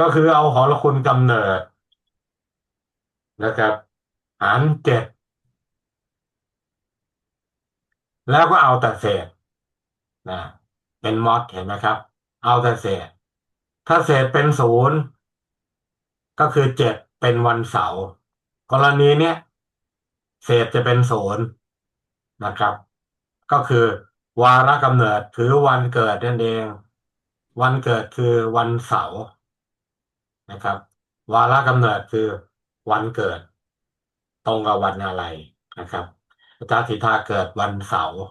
ก็คือเอาหอละคุณกำเนิดนะครับ หารเจ็ดแล้วก็เอาแต่เศษนะเป็นมอดเห็นไหมครับ เอาแต่เศษ ถ้าเศษเป็นศูนย์ก็คือเจ็ดเป็นวันเสาร์กรณีเนี้ยเศษจะเป็นศูนย์นะครับ ก็คือวาระกำเนิดคือวันเกิดนั่นเอง วันเกิดคือวันเสาร์ นะครับ วาระกำเนิดคือวันเกิด ตรงกับวันอะไรนะครับอาจารย์สิทธาเกิดวันเสาร์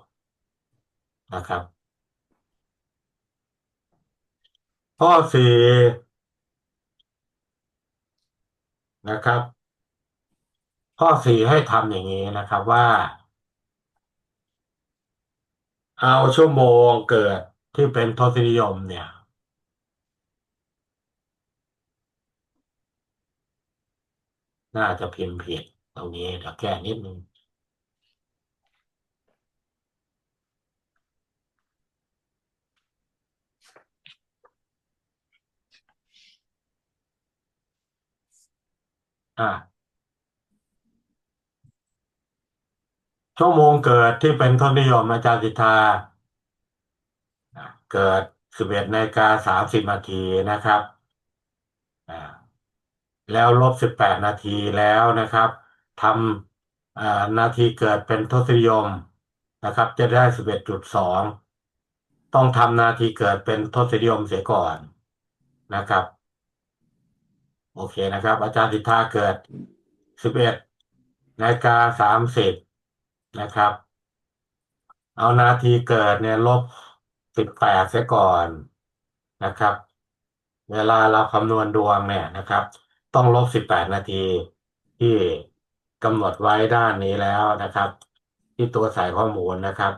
นะครับ ข้อสี่นะครับ ข้อสี่ให้ทำอย่างนี้นะครับว่า เอาชั่วโมงเกิดที่เป็นทศนิยมเนี่ย น่าจะพิมพ์ผิดตรงนี้เดี๋ยวแก้นิดนึงอ่าชั่วโมงเกิดที่เป็นทศนิยมอาจารย์สิทธาเกิดสิบเอ็ดนาฬิกาสามสิบนาทีนะครับ แล้วลบสิบแปดนาทีแล้วนะครับทำนาทีเกิดเป็นทศนิยมนะครับ จะได้สิบเอ็ดจุดสองต้องทำนาทีเกิดเป็นทศนิยมเสียก่อนนะครับ โอเคนะครับ อาจารย์สิทธาเกิดสิบเอ็ดนาฬิกาสามสิบนะครับ เอานาทีเกิดเนี่ยลบสิบแปดเสียก่อนนะครับ เวลาเราคำนวณดวงเนี่ยนะครับ ต้องลบสิบแปดนาทีที่กำหนดไว้ด้านนี้แล้วนะครับ ที่ตัวใส่ข้อมูลนะครับ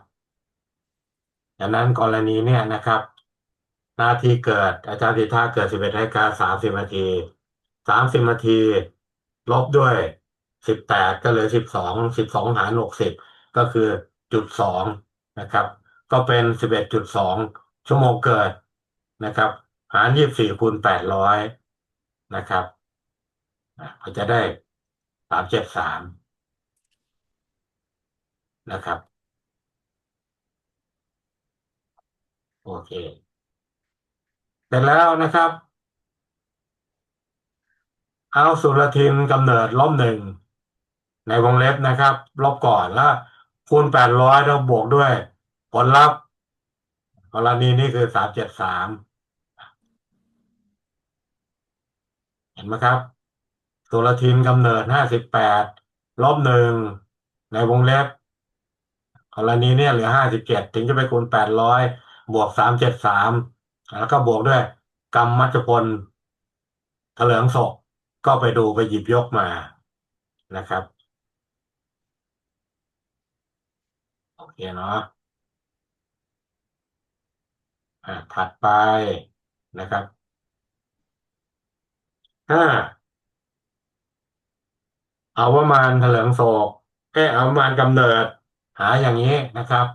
ดังนั้นกรณีเนี่ยนะครับ นาทีเกิดอาจารย์สิทธาเกิดสิบเอ็ดนาฬิกาสามสิบนาทีสามสิบนาที ลบด้วยสิบแปดก็เหลือสิบสองสิบสองหารหกสิบก็คือจุดสองนะครับ ก็เป็นสิบเอ็ดจุดสองชั่วโมงเกิดนะครับ หารยี่สิบสี่คูณแปดร้อยนะครับ ก็จะได้สามเจ็ดสามนะครับ โอเคเสร็จแล้วนะครับ เอาสุรทินกำเนิดลบหนึ่งในวงเล็บนะครับ ลบก่อนแล้วคูณแปดร้อยแล้วบวกด้วย ผลลัพธ์กรณีนี้คือสามเจ็ดสามเห็นไหมครับ สุรทินกำเนิดห้าสิบแปดลบหนึ่งในวงเล็บกรณีเนี่ยเหลือห้าสิบเจ็ดถึงจะไปคูณแปดร้อยบวกสามเจ็ดสามแล้วก็บวกด้วยกรรมมัจพลเถลิงศกก็ไปดูไปหยิบยกมานะครับ โอเคเนาะอ่าถัดไปนะครับห้า อาประมาณเถลิงโศกแก้เอาประมาณกำเนิด หาอย่างนี้นะครับ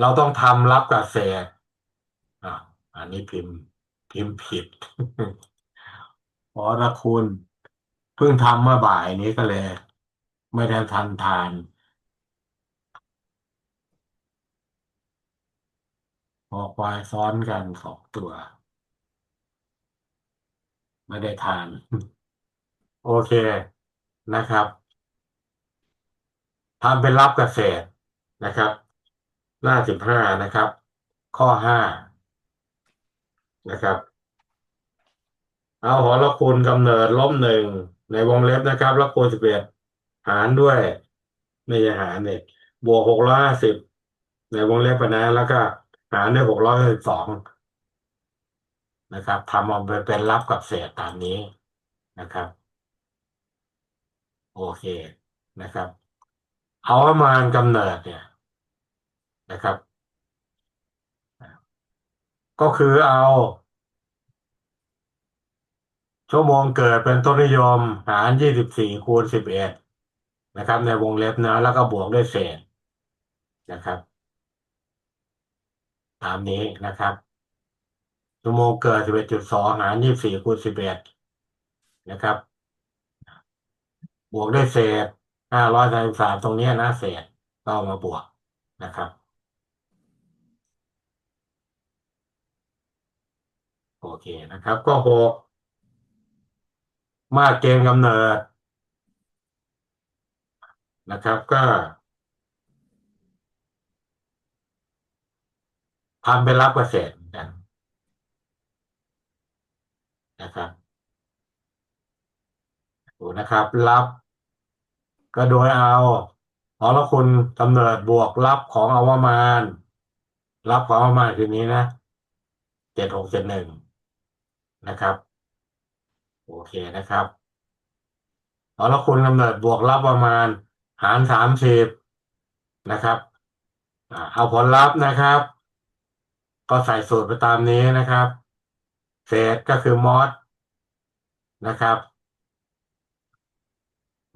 เราต้องทำรับกับเศษอ่าอันนี้พิมพ์ พิมพ์ผิดขอระคุณเพิ่งทำเมื่อบ่ายนี้ก็เลย ไม่ได้ทันทาน พอควายซ้อนกันสองตัว ไม่ได้ทาน โอเคนะครับทำเป็นรับเกษตรนะครับ หน้าสิบห้านะครับ ข้อห้านะครับ เอาหอละคูณกำเนิดลบหนึ่งในวงเล็บนะครับล้วคูณสิบเอ็ดหารด้วยไม่ใช่หารเนี่ยบวกหกร้อยห้าสิบในวงเล็บไปนะแล้วก็หารด้วยหกร้อยสิบสองนะครับทำออกไปเป็นรับกับเศษตามนี้นะครับ โอเคนะครับ เอาประมาณกำเนิดเนี่ยนะครับ ก็คือเอาชั่วโมงเกิดเป็นต้นนิยม หารยี่สิบสี่คูณสิบเอ็ดนะครับ ในวงเล็บนะ แล้วก็บวกด้วยเศษนะครับ ตามนี้นะครับชั่วโมงเกิดสิบเอ็ดจุดสองหารยี่สิบสี่คูณสิบเอ็ดนะครับ บวกด้วยเศษห้าร้อยสามสิบสามตรงนี้นะเศษก็เอามาบวกนะครับ โอเคนะครับ ก็หกมาเกณฑ์กำเนิด นะครับก็ทำเป็นรับเกษตรเหมือนกันนะครับดูนะครับ รับ ก็โดยเอาหอละคุณกำเนิดบวกรับของอวมานรับของอวมานคือนี้นะเจ็ดหกเจ็ดหนึ่งนะครับ โอเคนะครับหอละคุณกำเนิดบวกรับประมาณ หารสามสิบนะครับเอาผลลัพธ์นะครับ ก็ใส่สูตรไปตามนี้นะครับ เศษก็คือมอสนะครับ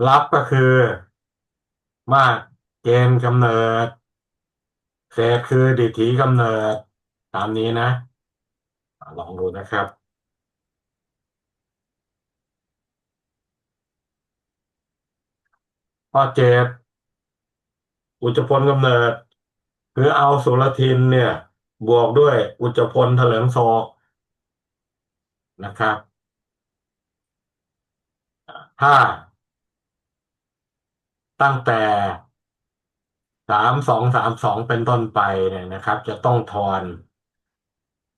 รับก็คือ มาเกณฑ์กำเนิด เศษคือดิถีกำเนิด ตามนี้นะ ลองดูนะครับข้อเจ็ดอุจจพลกำเนิด คือเอาสุรทินเนี่ย บวกด้วยอุจจพลเถลิงโศกนะครับถ้า ตั้งแต่สามสองสามสองเป็นต้นไปเนี่ยนะครับ จะต้องทอน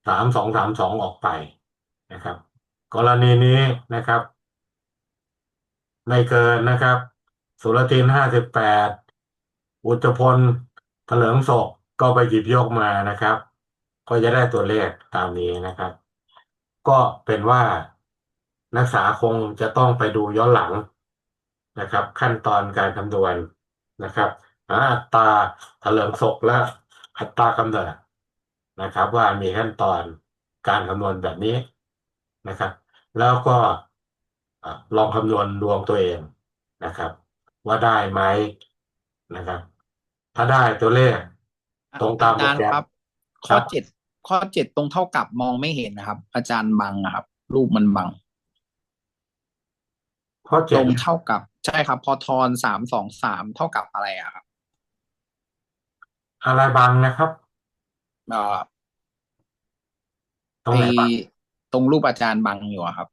สามสองสามสองออกไปนะครับ กรณีนี้นะครับ ไม่เกินนะครับ สุรทินห้าสิบแปดอุจจพลเถลิงศกก็ไปหยิบยกมานะครับ ก็จะได้ตัวเลขตามนี้นะครับ ก็เป็นว่านักศึกษาคงจะต้องไปดูย้อนหลัง นะครับ ขั้นตอนการคำนวณนะครับหาอัตราเถลิงศกและอัตรากำเนิดนะครับ ว่ามีขั้นตอนการคำนวณแบบนี้นะครับ แล้วก็อะลองคำนวณดวงตัวเองนะครับ ว่าได้ไหมนะครับ ถ้าได้ตัวเลข ตรงตามอาจารย์โปรแกรมครับคข้รัอบเจ็ดข้อเจ็ดตรงเท่ากับมองไม่เห็นนะครับ อาจารย์บังอะครับ รูปมันบัง ข้อตเจ็รดงเท่ากับ ใช่ครับ พอทอนสามสองสามเท่ากับอะไรอะครับอะไรบางนะครับเอ่อตรงไอไหนบ้างตรงรูปอาจารย์บังอยู่อะครับ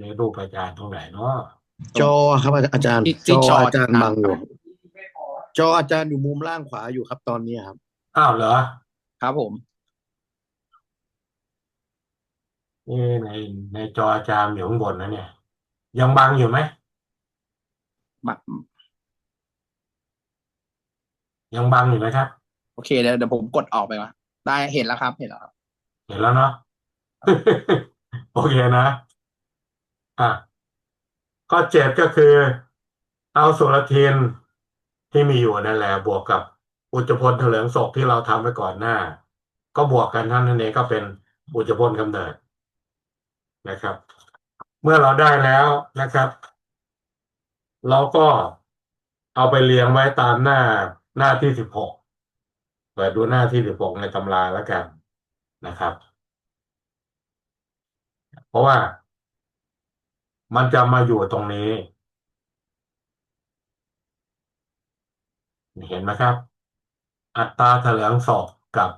ในรูปอาจารย์ตรงไหนเนาะจอครับอาอาจารย์ที่จที่อจออาจารย์อาจารย์บังอยู่ จออาจารย์อยู่มุมล่างขวาอยู่ครับตอนนี้ครับ อ้าวเหรอ ครับผม นี่ในในจออาจารย์อยู่ข้างบนนะเนี่ย ยังบังอยู่ไหมบังยังบังอยู่ไหมครับ โอเคเดี๋ยวเดี๋ยวผมกดออกไปละได้เห็นแล้วครับ เห็นแล้วครับเห็นแล้วเนาะ โอเคนะ อะข้อเจ็ดก็คือ เอาสุรทินที่มีอยู่นั่นแหละ บวกกับอุจจพลเถลิงศกที่เราทำไปก่อนหน้า ก็บวกกันเท่านั้นเองก็เป็นอุจจพลกำเนิด นะครับ เมื่อเราได้แล้วนะครับ เราก็เอาไปเรียงไว้ตามหน้าหน้าที่สิบหกเปิดดูหน้าที่สิบหกในตำราแล้วกันนะครับ เพราะว่ามันจะมาอยู่ตรงนี้ เห็นไหมครับ อัตราเถลิงศกกับ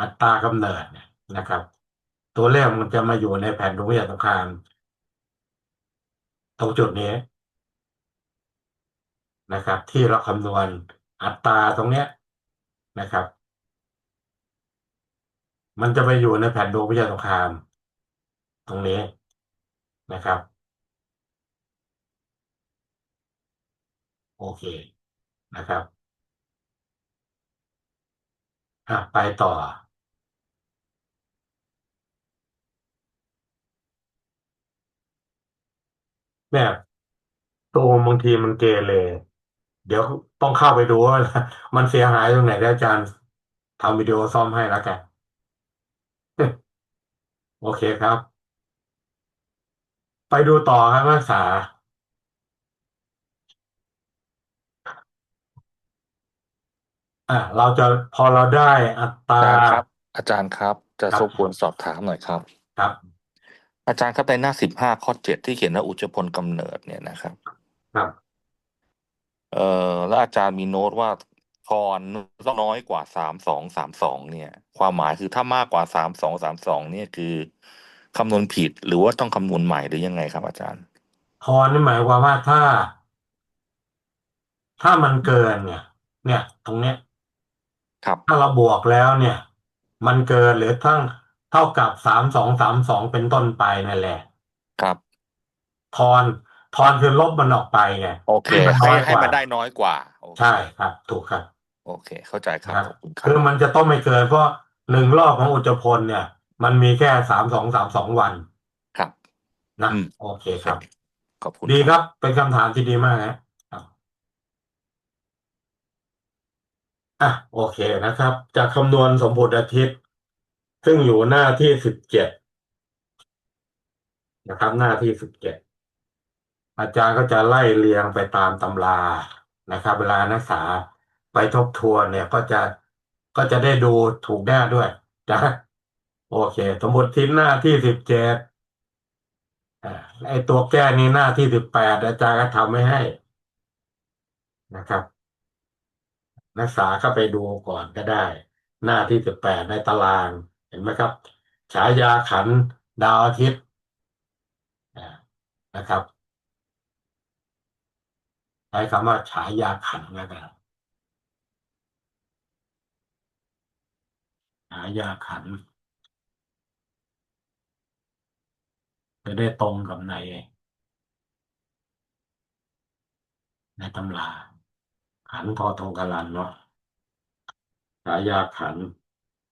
อัตรากำเนิดเนี่ยนะครับ ตัวเลขมันจะมาอยู่ในแผนดวงวิทยาสงครามตรงจุดนี้นะครับ ที่เราคำนวณอัตราตรงเนี้ยนะครับ มันจะไปอยู่ในแผนดวงวิทยาสงคราม ตรงนี้นะครับ โอเคนะครับอะไปต่อ เนี่ยตัวบางทีมันเกเรเดี๋ยวต้องเข้าไปดูว่า มันเสียหายตรงไหนได้อาจารย์ทำวิดีโอซ่อมให้แล้วกัน โอเคครับ ไปดูต่อครับนักศึกษาอะเราจะพอเราได้อัตราอาจารย์ครับ อาจารย์ครับ จะครับรบกวนสอบถามหน่อยครับ ครับ อาจารย์ครับในหน้าสิบห้าข้อเจ็ดที่เขียนว่าอุจจพลกำเนิดเนี่ยนะครับครับ เอ่อแล้วอาจารย์มีโน้ตว่าทอนต้องน้อยกว่าสามสองสามสองเนี่ย ความหมายคือถ้ามากกว่าสามสองสามสองเนี่ยคือคำนวณผิดหรือว่าต้องคำนวณใหม่หรือยังไงครับอาจารย์ทอนนี่หมายความว่าถ้า ถ้ามันเกินเนี่ย เนี่ย ตรงเนี้ย ครับ ถ้าเราบวกแล้วเนี่ย มันเกินหรือทั้ง เท่ากับสามสองสามสองเป็นต้นไปนั่นแหละ ครับ ทอนทอนคือลบมันออกไปไง โอเคให้มันน้อยกให้ให้ว่ามันได้น้อยกว่าโอเคใช่ครับ ถูกครับ โอเค เข้าใจครับครับ ขอบคุณครัคือบมันจะต้องไม่เกินเพราะหนึ่งรอบของอุจจพลเนี่ย มันมีแค่สามสองสามสองวันครับ นะอืม โอเคครับ ขอบคุณดีคครับรับ เป็นคำถามที่ดีมากนะครับอะโอเคนะครับ จากคำนวณสมบูรณ์อาทิตย์ ซึ่งอยู่หน้าที่สิบเจ็ดนะครับ หน้าที่สิบเจ็ดอาจารย์ก็จะไล่เรียงไปตามตำรานะครับ เวลานักศึกษาไปทบทวนเนี่ยก็จะก็จะได้ดูถูกหน้าด้วยนะโอเค สมมติทิศหน้าที่สิบเจ็ดไอตัวแก้นี้หน้าที่สิบแปดอาจารย์ก็ทำไม่ให้นะครับ นักศึกษาเข้าไปดูก่อนก็ได้ หน้าที่สิบแปดในตาราง เห็นไหมครับ ฉายาขันดาวอาทิตย์นะครับใช้คำว่าฉายาขันแล้วกันฉายาขัน จะได้ตรงกับในในตำราขันธ์ทอทงกลันเนาะฉายาขัน